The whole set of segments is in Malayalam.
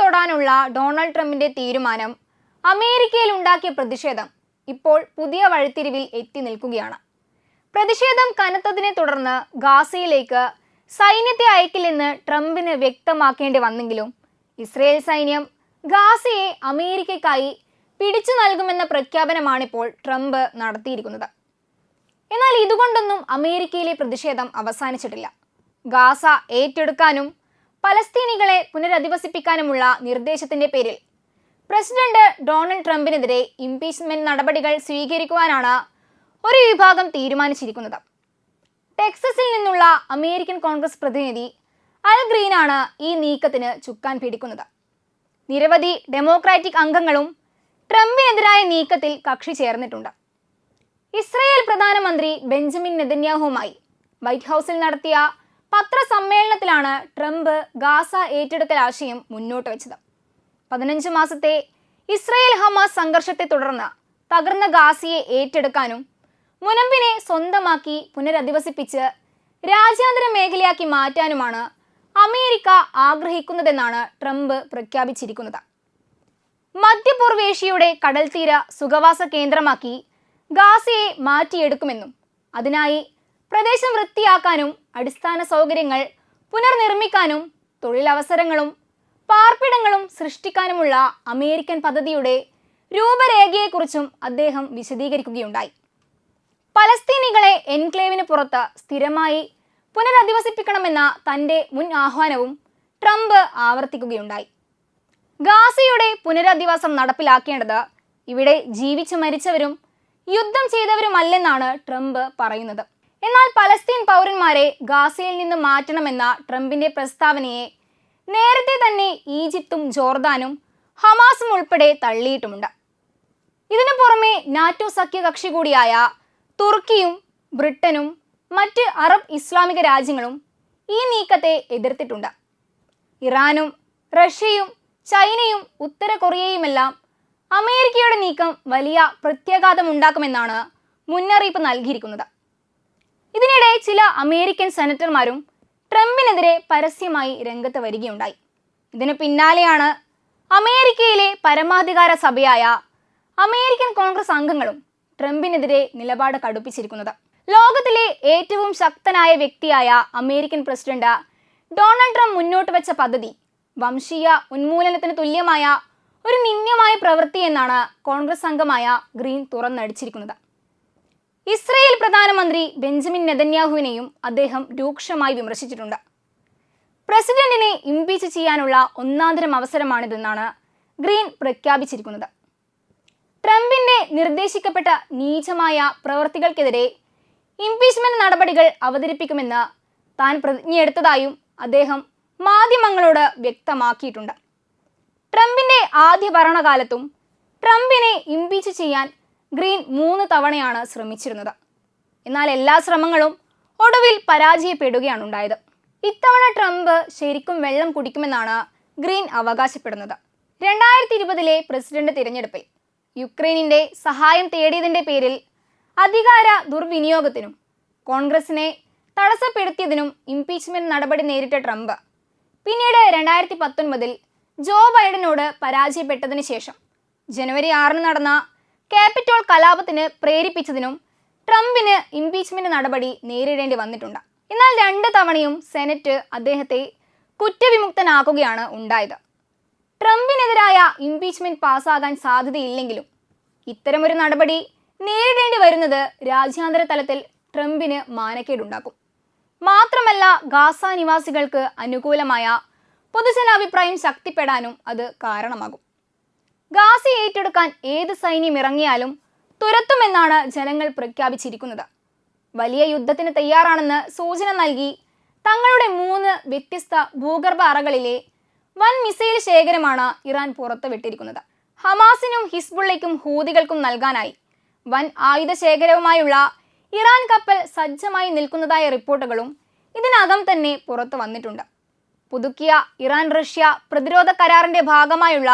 തൊടാനുള്ള ഡൊണാൾഡ് ട്രംപിന്റെ തീരുമാനം അമേരിക്കയിൽ ഉണ്ടാക്കിയ പ്രതിഷേധം ഇപ്പോൾ പുതിയ വഴിത്തിരിവിൽ എത്തി നിൽക്കുകയാണ്. പ്രതിഷേധം കനത്തതിനെ തുടർന്ന് ഗാസയിലേക്ക് സൈന്യത്തെ അയക്കില്ലെന്ന് ട്രംപിന് വ്യക്തമാക്കേണ്ടി വന്നെങ്കിലും ഇസ്രയേൽ സൈന്യം ഗാസയെ അമേരിക്കയ്ക്കായി പിടിച്ചു നൽകുമെന്ന പ്രഖ്യാപനമാണിപ്പോൾ ട്രംപ് നടത്തിയിരിക്കുന്നത്. എന്നാൽ ഇതുകൊണ്ടൊന്നും അമേരിക്കയിലെ പ്രതിഷേധം അവസാനിച്ചിട്ടില്ല. ഗാസ ഏറ്റെടുക്കാനും പലസ്തീനികളെ പുനരധിവസിപ്പിക്കാനുമുള്ള നിർദ്ദേശത്തിന്റെ പേരിൽ പ്രസിഡന്റ് ഡൊണാൾഡ് ട്രംപിനെതിരെ ഇംപീച്ച്മെന്റ് നടപടികൾ സ്വീകരിക്കുവാനാണ് ഒരു വിഭാഗം തീരുമാനിച്ചിരിക്കുന്നത്. ടെക്സസിൽ നിന്നുള്ള അമേരിക്കൻ കോൺഗ്രസ് പ്രതിനിധി അൽ ഗ്രീനാണ് ഈ നീക്കത്തിന് ചുക്കാൻ പിടിക്കുന്നത്. നിരവധി ഡെമോക്രാറ്റിക് അംഗങ്ങളും ട്രംപിനെതിരായ നീക്കത്തിൽ കക്ഷി ചേർന്നിട്ടുണ്ട്. ഇസ്രയേൽ പ്രധാനമന്ത്രി ബെഞ്ചമിൻ നെതന്യാഹുമായി വൈറ്റ് ഹൗസിൽ നടത്തിയ പത്രസമ്മേളനത്തിലാണ് ട്രംപ് ഗാസ ഏറ്റെടുക്കൽ ആശയം മുന്നോട്ട് വെച്ചത്. പതിനഞ്ച് മാസത്തെ ഇസ്രയേൽ ഹമാസ് സംഘർഷത്തെ തുടർന്ന് തകർന്ന ഗാസയെ ഏറ്റെടുക്കാനും മുനമ്പിനെ സ്വന്തമാക്കി പുനരധിവസിപ്പിച്ച് രാജ്യാന്തര മേഖലയാക്കി മാറ്റാനുമാണ് അമേരിക്ക ആഗ്രഹിക്കുന്നതെന്നാണ് ട്രംപ് പ്രഖ്യാപിച്ചിരിക്കുന്നത്. മധ്യപൂർവേഷ്യയുടെ കടൽത്തീര സുഖവാസ കേന്ദ്രമാക്കി ഗാസയെ മാറ്റിയെടുക്കുമെന്നും അതിനായി പ്രദേശം വൃത്തിയാക്കാനും അടിസ്ഥാന സൗകര്യങ്ങൾ പുനർനിർമ്മിക്കാനും തൊഴിലവസരങ്ങളും പാർപ്പിടങ്ങളും സൃഷ്ടിക്കാനുമുള്ള അമേരിക്കൻ പദ്ധതിയുടെ രൂപരേഖയെക്കുറിച്ചും അദ്ദേഹം വിശദീകരിക്കുകയുണ്ടായി. പലസ്തീനികളെ എൻക്ലേവിന് പുറത്ത് സ്ഥിരമായി പുനരധിവസിപ്പിക്കണമെന്ന തന്റെ മുൻ ആഹ്വാനവും ട്രംപ് ആവർത്തിക്കുകയുണ്ടായി. ഗാസയുടെ പുനരധിവാസം നടപ്പിലാക്കേണ്ടത് ഇവിടെ ജീവിച്ചു മരിച്ചവരും യുദ്ധം ചെയ്തവരുമല്ലെന്നാണ് ട്രംപ് പറയുന്നത്. എന്നാൽ പലസ്തീൻ പൗരന്മാരെ ഗാസയിൽ നിന്ന് മാറ്റണമെന്ന ട്രംപിന്റെ പ്രസ്താവനയെ നേരത്തെ തന്നെ ഈജിപ്തും ജോർദാനും ഹമാസും ഉൾപ്പെടെ തള്ളിയിട്ടുമുണ്ട്. ഇതിനു പുറമെ നാറ്റോ സഖ്യകക്ഷി കൂടിയായ തുർക്കിയും ബ്രിട്ടനും മറ്റ് അറബ് ഇസ്ലാമിക രാജ്യങ്ങളും ഈ നീക്കത്തെ എതിർത്തിട്ടുണ്ട്. ഇറാനും റഷ്യയും ചൈനയും ഉത്തര കൊറിയയുമെല്ലാം അമേരിക്കയുടെ നീക്കം വലിയ പ്രത്യാഘാതമുണ്ടാക്കുമെന്നാണ് മുന്നറിയിപ്പ് നൽകിയിരിക്കുന്നത്. ചില അമേരിക്കൻ സെനറ്റർമാരും ട്രംപിനെതിരെ പരസ്യമായി രംഗത്ത് വരികയുണ്ടായി. ഇതിന് പിന്നാലെയാണ് അമേരിക്കയിലെ പരമാധികാര സഭയായ അമേരിക്കൻ കോൺഗ്രസ് അംഗങ്ങളും ട്രംപിനെതിരെ നിലപാട് കടുപ്പിച്ചിരിക്കുന്നത്. ലോകത്തിലെ ഏറ്റവും ശക്തനായ വ്യക്തിയായ അമേരിക്കൻ പ്രസിഡന്റ് ഡൊണാൾഡ് ട്രംപ് മുന്നോട്ട് വെച്ച പദ്ധതി വംശീയ ഉന്മൂലനത്തിന് തുല്യമായ ഒരു നിന്ദ്യമായ പ്രവൃത്തി എന്നാണ് കോൺഗ്രസ് അംഗമായ ഗ്രീൻ തുറന്നടിച്ചിരിക്കുന്നത്. ഇസ്രയേൽ പ്രധാനമന്ത്രി ബെഞ്ചമിൻ നെതന്യാഹുവിനെയും അദ്ദേഹം രൂക്ഷമായി വിമർശിച്ചിട്ടുണ്ട്. പ്രസിഡന്റിനെ ഇംപീച്ച് ചെയ്യാനുള്ള ഒന്നാന്തരം അവസരമാണിതെന്നാണ് ഗ്രീൻ പ്രഖ്യാപിച്ചിരിക്കുന്നത്. ട്രംപിന്റെ നിർദ്ദേശിക്കപ്പെട്ട നീചമായ പ്രവൃത്തികൾക്കെതിരെ ഇംപീച്ച്മെന്റ് നടപടികൾ അവതരിപ്പിക്കുമെന്ന് താൻ പ്രതിജ്ഞയെടുത്തതായും അദ്ദേഹം മാധ്യമങ്ങളോട് വ്യക്തമാക്കിയിട്ടുണ്ട്. ട്രംപിന്റെ ആദ്യ ഭരണകാലത്തും ട്രംപിനെ ഇംപീച്ച് ചെയ്യാൻ ഗ്രീൻ മൂന്ന് തവണയാണ് ശ്രമിച്ചിരുന്നത്. എന്നാൽ എല്ലാ ശ്രമങ്ങളും ഒടുവിൽ പരാജയപ്പെടുകയാണ് ഉണ്ടായത് ഇത്തവണ ട്രംപ് ശരിക്കും വെള്ളം കുടിക്കുമെന്നാണ് ഗ്രീൻ അവകാശപ്പെടുന്നത്. രണ്ടായിരത്തി ഇരുപതിലെ പ്രസിഡന്റ് തിരഞ്ഞെടുപ്പിൽ യുക്രൈനിന്റെ സഹായം തേടിയതിന്റെ പേരിൽ അധികാര ദുർവിനിയോഗത്തിനും കോൺഗ്രസിനെ തടസ്സപ്പെടുത്തിയതിനും ഇംപീച്ച്മെന്റ് നടപടി നേരിട്ട ട്രംപ് പിന്നീട് രണ്ടായിരത്തി പത്തൊൻപതിൽ ജോ ബൈഡനോട് പരാജയപ്പെട്ടതിന് ശേഷം ജനുവരി ആറിന് നടന്ന ക്യാപിറ്റോൾ കലാപത്തിന് പ്രേരിപ്പിച്ചതിനും ട്രംപിന് ഇംപീച്ച്മെന്റ് നടപടി നേരിടേണ്ടി വന്നിട്ടുണ്ട്. എന്നാൽ രണ്ട് തവണയും സെനറ്റ് അദ്ദേഹത്തെ കുറ്റവിമുക്തനാക്കുകയാണ് ഉണ്ടായത്. ട്രംപിനെതിരായ ഇംപീച്ച്മെന്റ് പാസ്സാകാൻ സാധ്യതയില്ലെങ്കിലും ഇത്തരമൊരു നടപടി നേരിടേണ്ടി വരുന്നത് രാജ്യാന്തര തലത്തിൽ ട്രംപിന് മാനക്കേടുണ്ടാക്കും. മാത്രമല്ല ഗാസ നിവാസികൾക്ക് അനുകൂലമായ പൊതുജനാഭിപ്രായം ശക്തിപ്പെടാനും അത് കാരണമാകും. ഗാസ ഏറ്റെടുക്കാൻ ഏത് സൈന്യം ഇറങ്ങിയാലും തുരത്തുമെന്നാണ് ജനങ്ങൾ പ്രഖ്യാപിച്ചിരിക്കുന്നത്. വലിയ യുദ്ധത്തിന് തയ്യാറാണെന്ന് സൂചന നൽകി തങ്ങളുടെ മൂന്ന് വ്യത്യസ്ത ഭൂഗർഭ അറകളിലെ വൻ മിസൈൽ ശേഖരമാണ് ഇറാൻ പുറത്തുവിട്ടിരിക്കുന്നത്. ഹമാസിനും ഹിസ്ബുള്ളയ്ക്കും ഹൂതികൾക്കും നൽകാനായി വൻ ആയുധ ശേഖരവുമായുള്ള ഇറാൻ കപ്പൽ സജ്ജമായി നിൽക്കുന്നതായ റിപ്പോർട്ടുകളും ഇതിനകം തന്നെ പുറത്തു വന്നിട്ടുണ്ട്. പുതുക്കിയ ഇറാൻ റഷ്യ പ്രതിരോധ കരാറിന്റെ ഭാഗമായുള്ള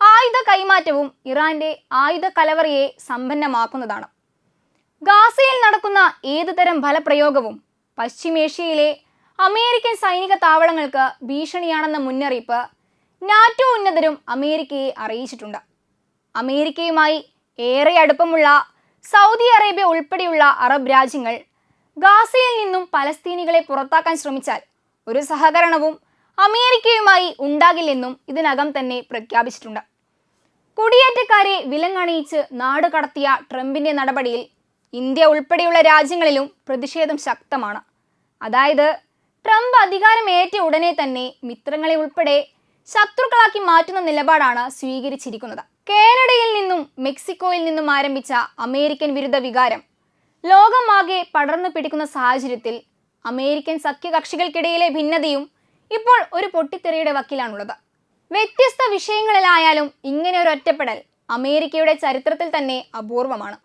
ആയുധ കൈമാറ്റവും ഇറാന്റെ ആയുധ കലവറയെ സമ്പന്നമാക്കുന്നതാണ്. ഗാസയിൽ നടക്കുന്ന ഏതുതരം ഫലപ്രയോഗവും പശ്ചിമേഷ്യയിലെ അമേരിക്കൻ സൈനിക താവളങ്ങൾക്ക് ഭീഷണിയാണെന്ന മുന്നറിയിപ്പ് നാറ്റോ ഉന്നതരും അമേരിക്കയെ അറിയിച്ചിട്ടുണ്ട്. അമേരിക്കയുമായി ഏറെ അടുപ്പമുള്ള സൗദി അറേബ്യ ഉൾപ്പെടെയുള്ള അറബ് രാജ്യങ്ങൾ ഗാസയിൽ നിന്നും പലസ്തീനികളെ പുറത്താക്കാൻ ശ്രമിച്ചാൽ ഒരു സഹകരണവും അമേരിക്കയുമായി ഉണ്ടാകില്ലെന്നും ഇതിനകം തന്നെ പ്രഖ്യാപിച്ചിട്ടുണ്ട്. കുടിയേറ്റക്കാരെ വിലങ്ങണിയിച്ച് നാട് കടത്തിയ ട്രംപിന്റെ നടപടിയിൽ ഇന്ത്യ ഉൾപ്പെടെയുള്ള രാജ്യങ്ങളിലും പ്രതിഷേധം ശക്തമാണ്. അതായത് ട്രംപ് അധികാരമേറ്റ ഉടനെ തന്നെ മിത്രങ്ങളെ ഉൾപ്പെടെ ശത്രുക്കളാക്കി മാറ്റുന്ന നിലപാടാണ് സ്വീകരിച്ചിരിക്കുന്നത്. കാനഡയിൽ നിന്നും മെക്സിക്കോയിൽ നിന്നും ആരംഭിച്ച അമേരിക്കൻ വിരുദ്ധ വികാരം ലോകമാകെ പടർന്നു പിടിക്കുന്ന സാഹചര്യത്തിൽ അമേരിക്കൻ സഖ്യകക്ഷികൾക്കിടയിലെ ഭിന്നതയും ഇപ്പോൾ ഒരു പൊട്ടിത്തെറിയുടെ വക്കിലാണുള്ളത്. വ്യത്യസ്ത വിഷയങ്ങളിലായാലും ഇങ്ങനെ ഒരു ഒറ്റപ്പെടൽ അമേരിക്കയുടെ ചരിത്രത്തിൽ തന്നെ അപൂർവമാണ്.